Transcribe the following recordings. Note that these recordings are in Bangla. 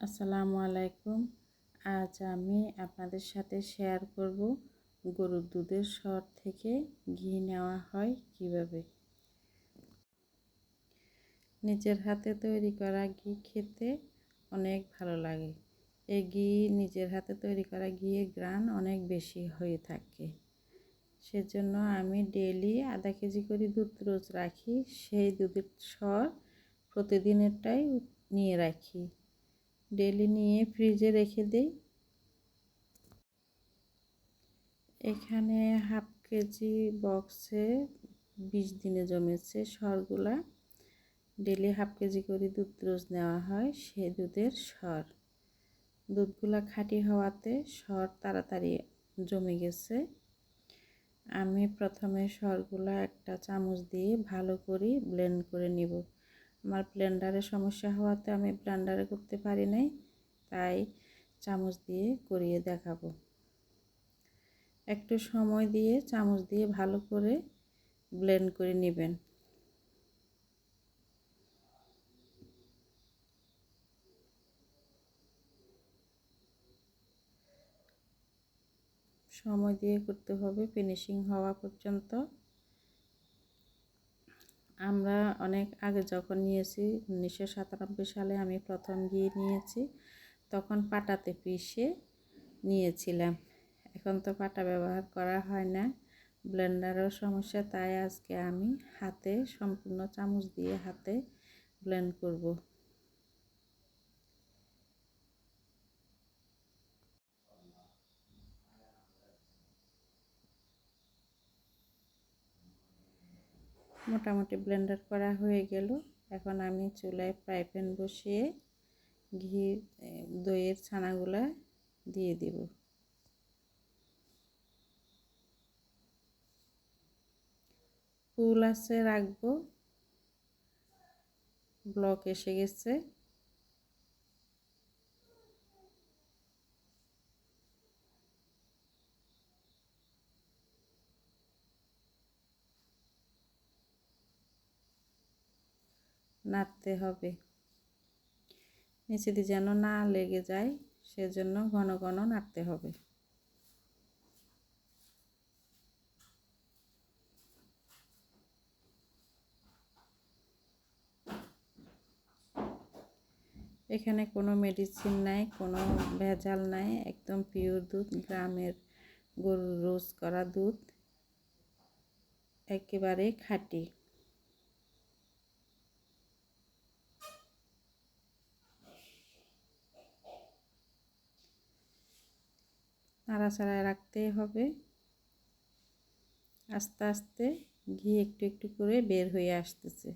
আসসালামু আলাইকুম। আজ আমি আপনাদের সাথে শেয়ার করব গরুর দুধের সর থেকে ঘি নেওয়া হয় কীভাবে। নিজের হাতে তৈরি করা ঘি খেতে অনেক ভালো লাগে। এই ঘি নিজের হাতে তৈরি করা ঘিয়ের গ্রান অনেক বেশি হয়ে থাকে। সেজন্য আমি ডেলি আধা কেজি করে দুধ রোজ রাখি, সেই দুধের সর প্রতিদিনেরটাই নিয়ে রাখি। ডেলি নিয়ে ফ্রিজে রেখে দিই। এখানে হাফ কেজি বক্সে বিশ দিনে জমেছে সরগুলা। ডেলি হাফ কেজি করে দুধ রোজ নেওয়া হয় সে দুধের সর। দুধগুলা খাঁটি হওয়াতে সর তাড়াতাড়ি জমে গেছে। আমি প্রথমে সরগুলা একটা চামচ দিয়ে ভালো করে ব্লেন্ড করে নিব। আমার ব্লেন্ডারে সমস্যা হওয়াতে আমি ব্লেন্ডারে করতে পারি নাই, তাই চামচ দিয়ে করিয়ে দেখাবো। একটু সময় দিয়ে চামচ দিয়ে ভালো করে ব্লেন্ড করে নেবেন। সময় দিয়ে করতে হবে, ফিনিশিং হওয়া পর্যন্ত। আমরা অনেক আগে যখন নিয়েছি, উনিশশো সাতানব্বই সালে আমি প্রথম গিয়ে নিয়েছি, তখন পাটাতে পিষে নিয়েছিলাম। এখন তো পাটা ব্যবহার করা হয় না ব্লেন্ডারও সমস্যা, তাই আজকে আমি হাতে সম্পূর্ণ চামচ দিয়ে হাতে ব্লেন্ড করব। মোটামুটি ব্লেন্ডার করা হয়ে গেল। এখন আমি চুলায় ফ্রাই প্যান বসিয়ে ঘি দইয়ের ছানাগুলা দিয়ে দিব। ফুল আছে, রাখব। ব্লক এসে গেছে। নাড়তে হবে। দিয়ে যেন না লেগে যায়, সেজন্য ঘন ঘন নাড়তে হবে। এখানে কোনো মেডিসিন নাই, কোনো ভেজাল নাই, একদম পিওর দুধ, গ্রামের গরুর রোজ করা দুধ, একেবারে খাঁটি। নাড়াচাড়ায় রাখতে হবে। আস্তে আস্তে ঘি একটু একটু করে বের হয়ে আসতেছে।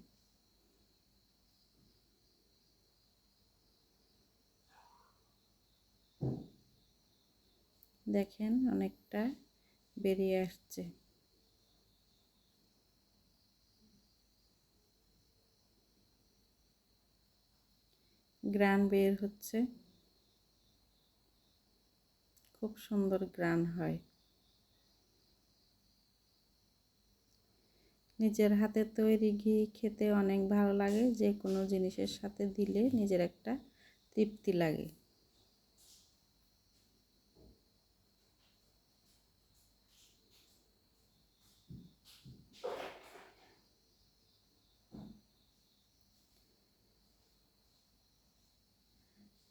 দেখেন অনেকটা বেরিয়ে আসছে। গ্রান বের হচ্ছে। খুব সুন্দর গ্রান হয়। নিজের হাতে তৈরি ঘি খেতে অনেক ভালো লাগে যে কোনো জিনিসের সাথে দিলে নিজের একটা তৃপ্তি লাগে।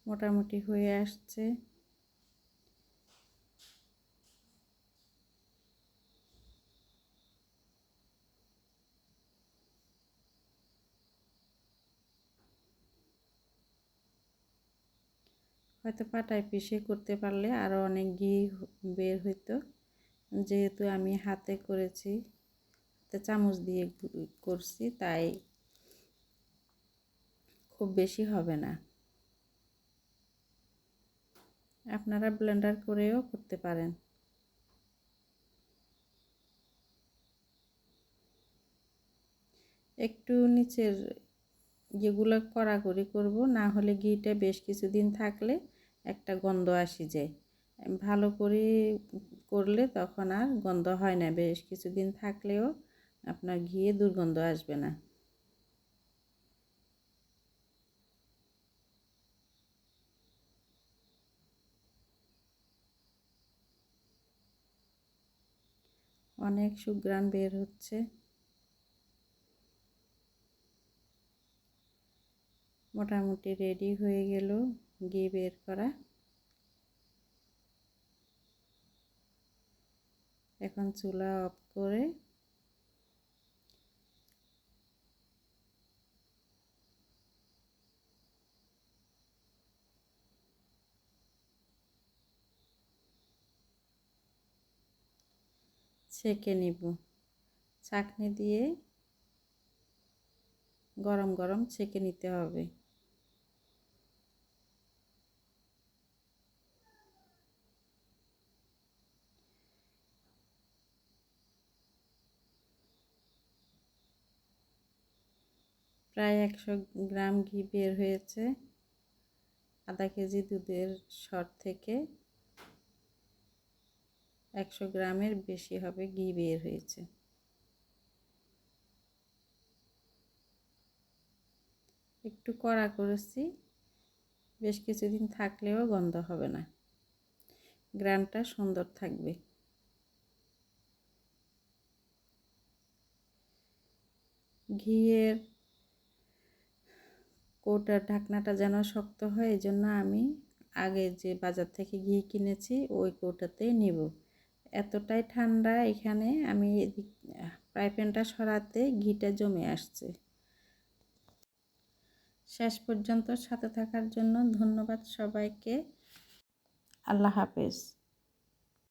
মোটামুটি হয়ে আসছে। হয়তো পাটায় পিষে করতে পারলে আরও অনেক ঘি বের হইতো। যেহেতু আমি হাতে করেছি, হাতে চামচ দিয়ে করছি, তাই খুব বেশি হবে না। আপনারা ব্লেন্ডার করেও করতে পারেন। একটু নিচের যেগুলো কড়াকড়ি করব, না হলে ঘিটা বেশ কিছুদিন থাকলে একটা গন্ধ আসি যায়। ভালো করে করলে তখন আর গন্ধ হয় না। বেশ কিছুদিন থাকলেও আপনার ঘিয়ে দুর্গন্ধ আসবে না। অনেক সুগ্রাণ বের হচ্ছে। মোটামুটি রেডি হয়ে গেল। ঘি বের করা। এখন চুলা অফ করে ছেঁকে নিব। চাকনি দিয়ে গরম গরম ছেঁকে নিতে হবে। প্রায় একশো গ্রাম ঘি বের হয়েছে। আধা কেজি দুধের সর থেকে একশো গ্রামের বেশি হবে ঘি বের হয়েছে। একটু কড়া করেছি, বেশ কিছুদিন থাকলেও গন্ধ হবে না। গ্রানটা সুন্দর থাকবে। ঘিয়ের কৌটার ঢাকনাটা যেন শক্ত হয় এই জন্য আমি আগে যে বাজার থেকে ঘি কিনেছি, ওই কৌটাতেই নিব। এতটাই ঠান্ডা এখানে, আমি ফ্রাই প্যানটা সরাতে ঘিটা জমে আসছে। শেষ পর্যন্ত সাথে থাকার জন্য ধন্যবাদ সবাইকে। আল্লাহ হাফেজ।